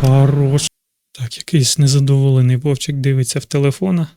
Хорош. Так, якийсь незадоволений вовчик дивиться в телефона.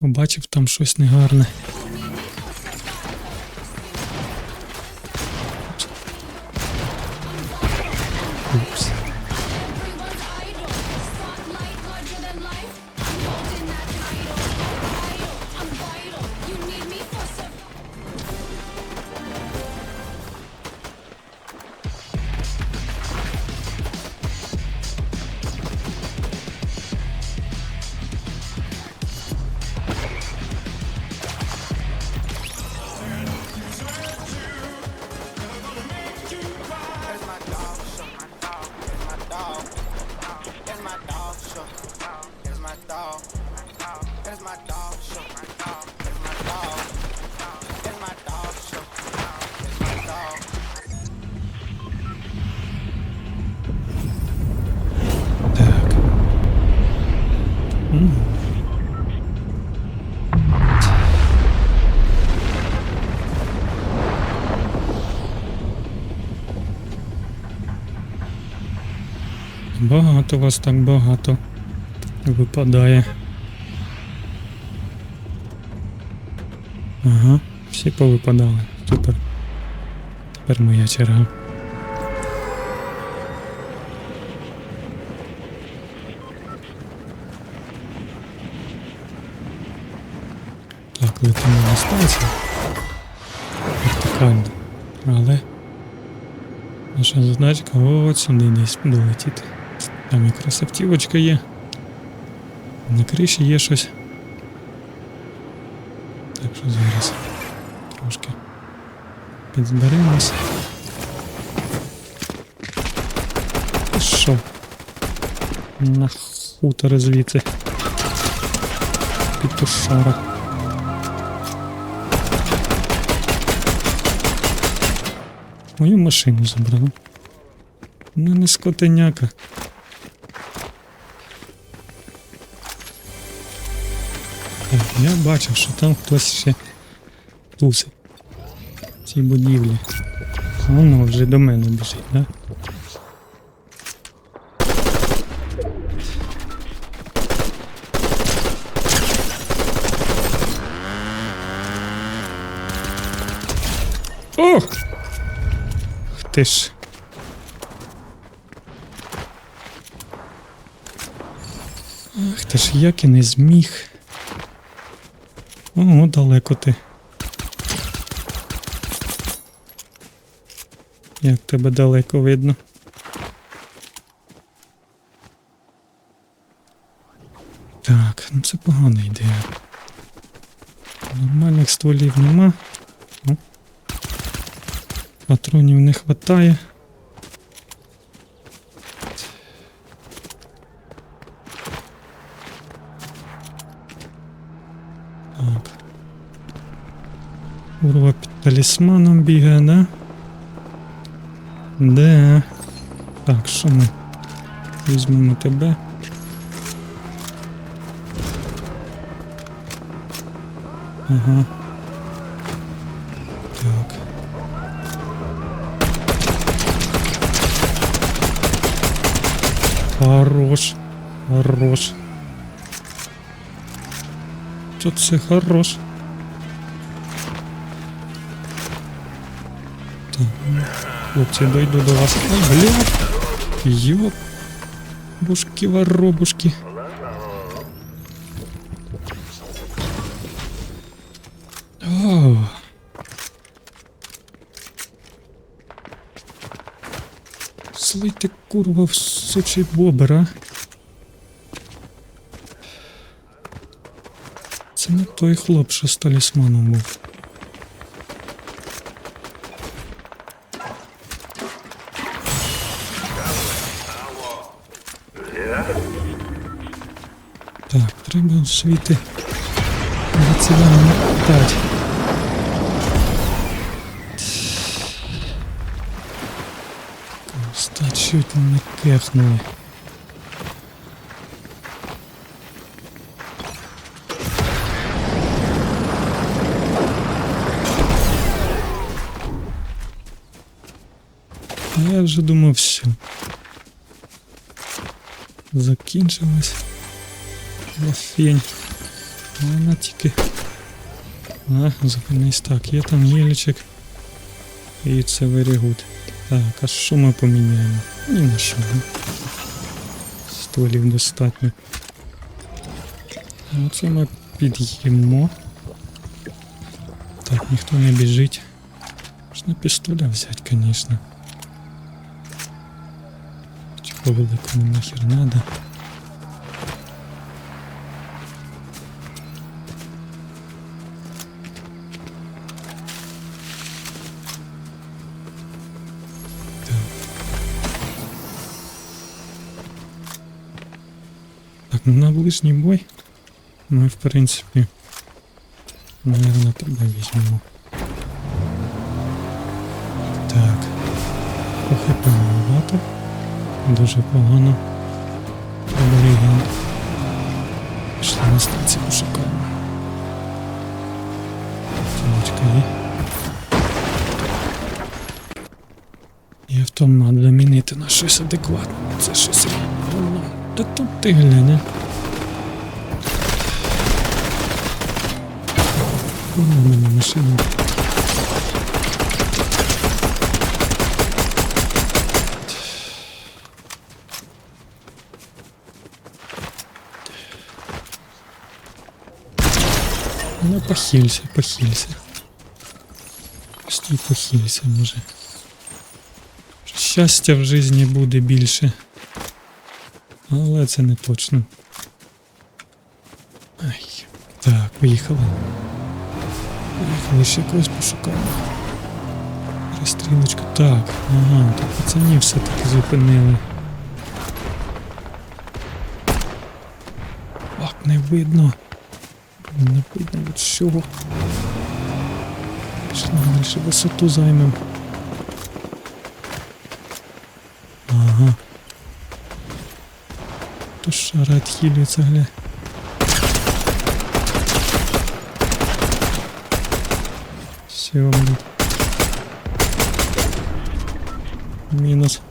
Побачив там щось негарне. Багато вас так багато випадає. Ага, всі повипадали. Супер. Тепер моя черга. Так, летимо на станцію. Вертикально. Але наша задачка от сюди десь долетіти. Там якраз автівочка є. На криші є щось. Так що зараз трошки підзберемось. Пішов. На хутор звідси. Пітушара. Мою машину забрав. Ну не скотеняка. Я бачив, що там хтось ще тусить. В цій будівлі. Воно вже до мене біжить, да? Ох! Ти ж. Ах ти ж як і не зміг. Ого, далеко ти. Як тебе далеко видно? Так, ну це погана ідея. Нормальних стволів нема. Ну. Патронів не хватає. Так. Курва під бігає, да? Де? Так, що ми? Візьмемо тебе. Ага. Так. Хорош. Хорош. Тут все хорош. Хлопці, дойду до вас. Ай, блядь. Йоп. Бушки воробушки. О. Слийте курва в сучий бобер, а? Це не той хлоп, що з талісманом був. Світи цілями напитати. Коста чуть не кехнули. Я вже думав, все. Закінчилось. Лафень. А Вона тільки. А, зупинись так, є там гілічик. І це good. Так, а що ми поміняємо? Ні на що. Стволів достатньо. А Оце ми під'їмо. Так, ніхто не біжить. Можна пістоля взяти, звісно. Чи по великому нахер надо. На ближній бой ми, в принципі, наверное, тебе візьмемо. Так. По багато. Дуже погано. Реген. Пішли на станції пошукаємо. Тіночка є. І автомат замінити на щось адекватне. Це щось. Та тут ти глянь. Вона мене машина. Ну, похилься, похилься. Стій, похилься, може. Щастя в житті буде більше. Але це не точно. Ай. Так, поїхали. Поїхали ще когось пошукаємо. Перестрілочка. Так, ага, тут пацанів все-таки зупинили. Ак, не видно. Не видно від чого. Пішли висоту займем. Ага. То шара відхилюється, гля. Все, блин. Мінус.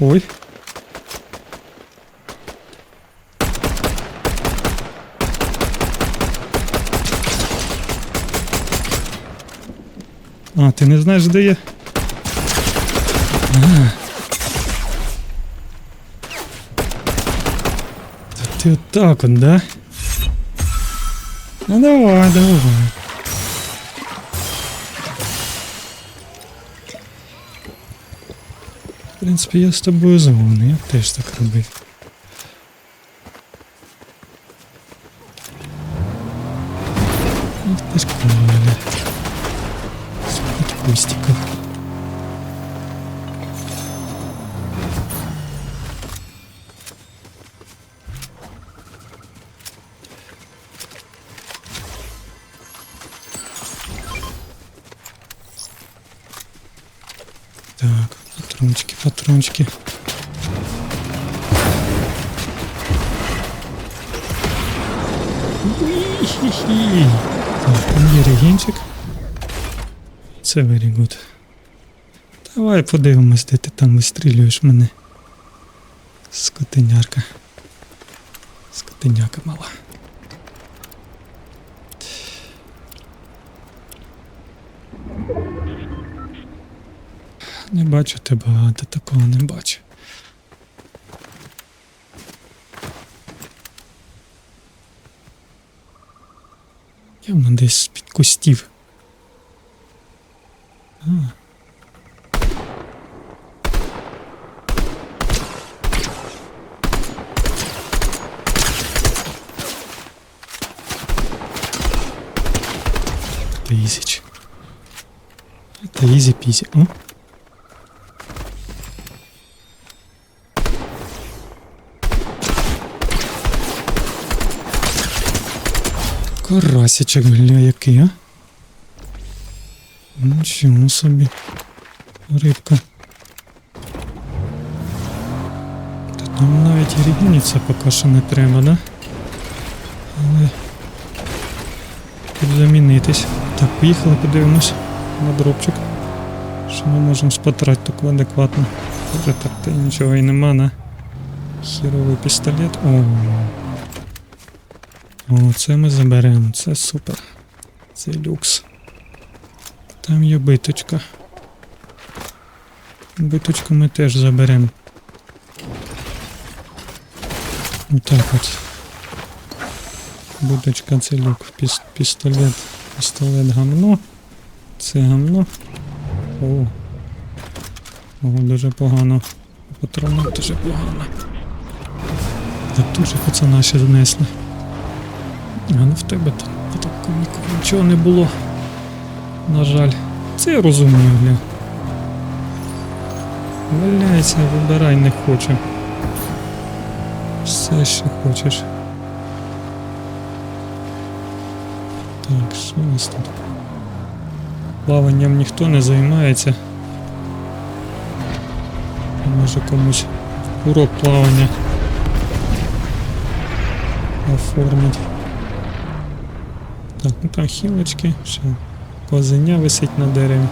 Ой. А, ти не знаєш, де я? А. Та ти отак от, да? Ну давай, давай. В принципі, я з тобою згодний, я б теж так робив. Уі-хі-хі. Там є регенчик. Це very good. Давай подивимось, де ти там вистрілюєш мене. Скотинярка. Скотиняка мала. Не бачу а ти такого не бачу. Явно десь з-під кустів. А. Это изич. Это изи-пизи. О. Карасячок, гля, який, а? Нічого собі. Рибка. Та там навіть рігніться поки що не треба, да? Але замінитись. Так, поїхали, подивимось на дропчик. Що ми можемо спотрати так адекватно. Вже так та нічого і нема, на. Хіровий пістолет. О. О, це ми заберемо. Це супер. Це люкс. Там є биточка. Биточку ми теж заберемо. Отак от. Биточка це люк. Піс- пістолет. Пістолет гамно. Це гамно. О. О, дуже погано. Патрони дуже погано. Так дуже пацана ще знесли. А ну в тебе там по нікого нічого не було. На жаль. Це я розумію, гля. Валяється, вибирай не хоче. Все, що хочеш. Так, що у нас тут? Плаванням ніхто не займається. Може комусь урок плавання оформить. Так, ну там хілочки, ще козеня висить на дереві.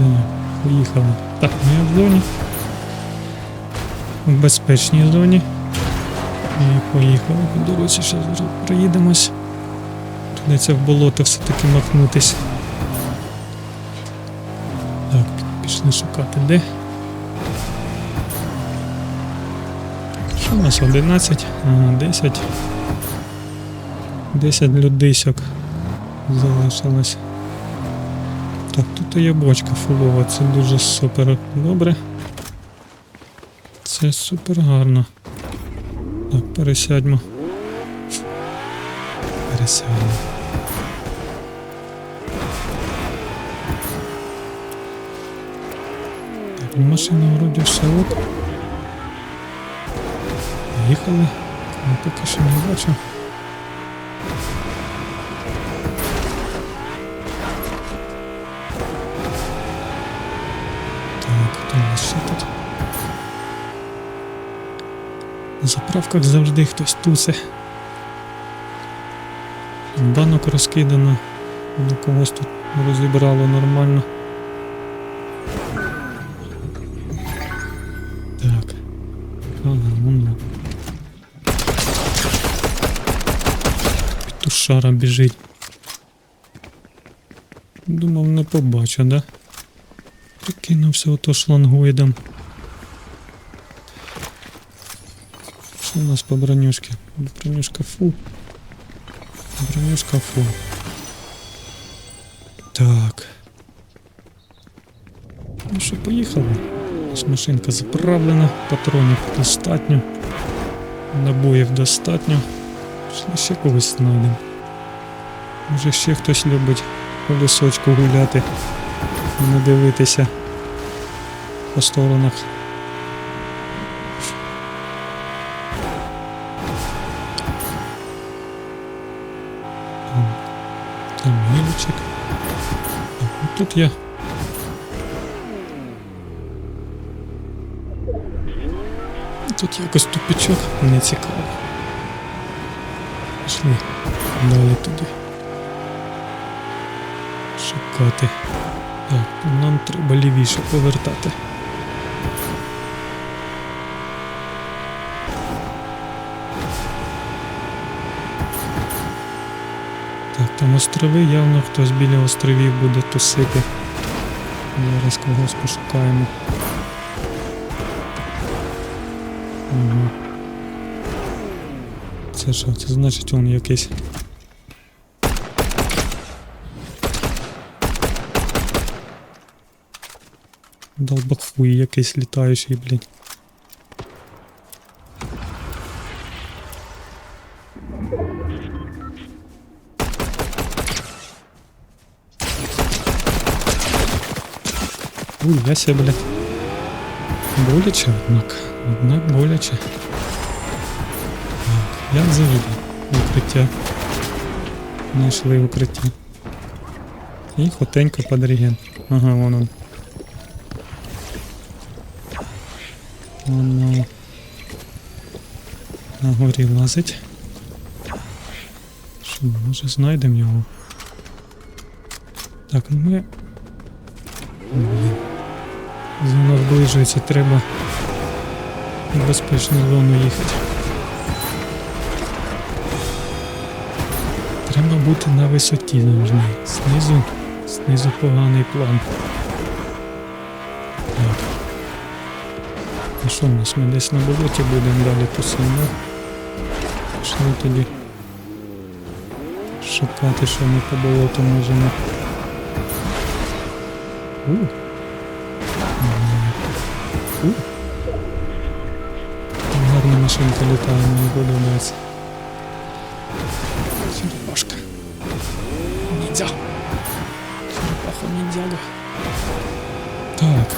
Е, Поїхали. Так, ми в зоні. В безпечній зоні. І поїхали по дорозі, ще зараз приїдемось. Придеться в болото все-таки махнутись. Так, пішли шукати де. Що у нас 11? Ага, 10. 10 людисок залишилось. Так, тут є бочка фулова, це дуже супер добре. Це супер гарно. Так, пересядьмо. Пересядьмо. Так, машина вроді все ок. Їхали. Я поки що не бачу. На заправках завжди хтось тусе. Банок розкидано. До когось тут розібрало нормально. Так. Ага, воно. Петушара біжить. Думав, не побачу, да? Прикинувся ото шлангоїдом. У нас по бронюшке? Бронюшка фу. Бронюшка фу. Так. Ну що, поїхали. Машинка заправлена, патронів достатньо. Набоїв достатньо. Ще когось знайдемо. Може ще хтось любить по лісочку гуляти, не дивитися по сторонах. Тут я. Тут якось тупичок не цікаво. Пішли далі туди. Шукати. Так, нам треба лівіше повертати. Там острови, явно хтось біля островів буде тусити. Зараз когось пошукаємо. Ага. Це що? Це значить он якийсь. Долбахуй якийсь літаючий, блядь. Уй, яся, блядь. Боляче, однак. Однак боляче. Так, як завжди. Укриття. Знайшли укриття. І хотенько під реген. Ага, вон он. Воно на горі лазить. Що, може знайдемо його? Так, ну ми. Блін. Зона зближується, треба в безпечну зону їхати. Треба бути на висоті завжди. Знизу, знизу поганий план. Так. А що в нас? Ми десь на болоті будемо далі посильно. Пішли тоді. Шукати, що ми по болоту можемо. У. машинка літає, мені подобається. Черепашка. Ніндзя. Черепаха ніндзяга. Так.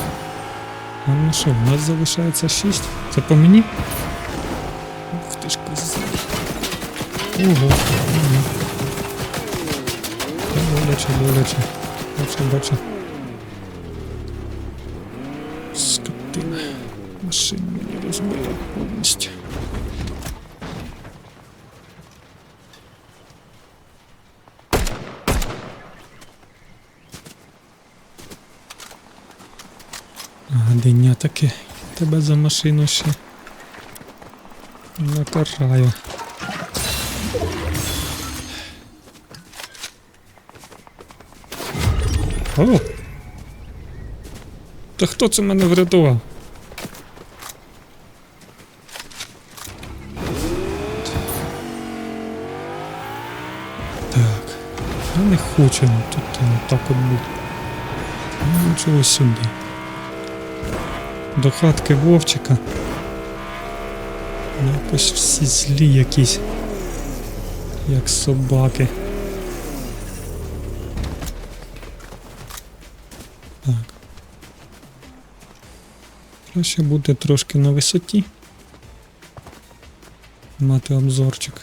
А ну що, в нас залишається 6. Це по мені? Ух ти ж коза. Ого. Ого. Та боляче, боляче. Бачу, бачу. Скотина. Машину мені розбила повністю. Диня таке. Тебе за машину ще. Накараю. О! Та хто це мене врятував? Так. Я не хочу тут так от бути. Ну, чого сюди. До хатки Вовчика. Якось всі злі якісь. Як собаки. Так. Краще бути трошки на висоті. Мати обзорчик.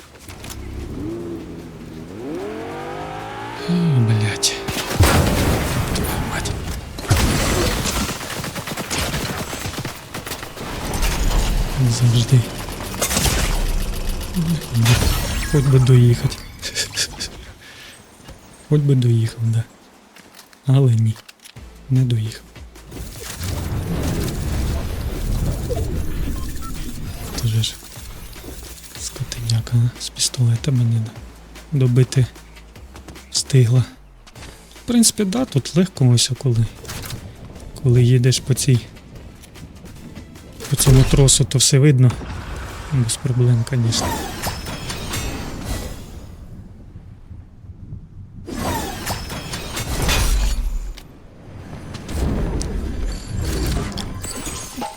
Завжди. Хоч би доїхати. Хоч би доїхав, да. Але ні. Не доїхав. Тоже ж скотиняка з пістолета мене добити встигла. В принципі, да, тут легко ось коли. Коли їдеш по цій. По цьому тросу, то все видно. Без проблем, звісно.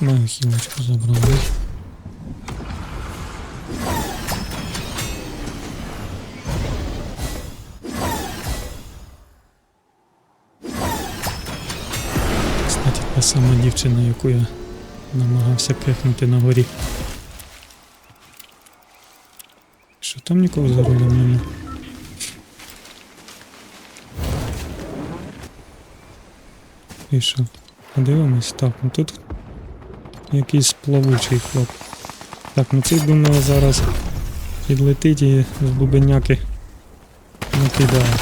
Мою хілочку забрали. Кстати, та сама дівчина, яку я намагався кехнути на горі. Що там нікого за рулем нема? І що? Подивимось, так, ну тут якийсь плавучий хлоп. Так, ну цей думаю зараз підлетить і з бубеняки накидає.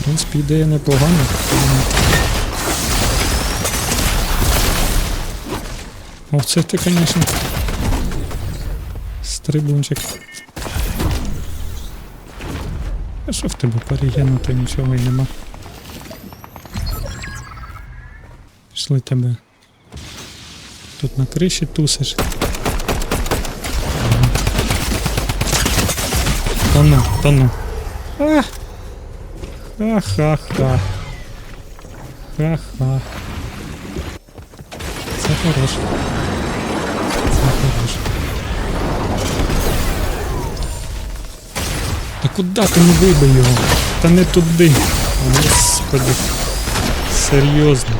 В принципі, ідея непогана. О, це ти, звісно. Стрибунчик. А що в тебе перегинути нічого й нема. Пішли тебе. Тут на криші тусиш. Та ну, та ну. Ха-ха-ха. Ха-ха. Це хорош. Це хорош. Та куди ти не вибий його? Та не туди. Господи. Серйозно.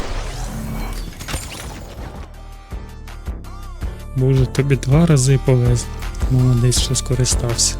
Боже, тобі два рази повезло. Молодець, що скористався.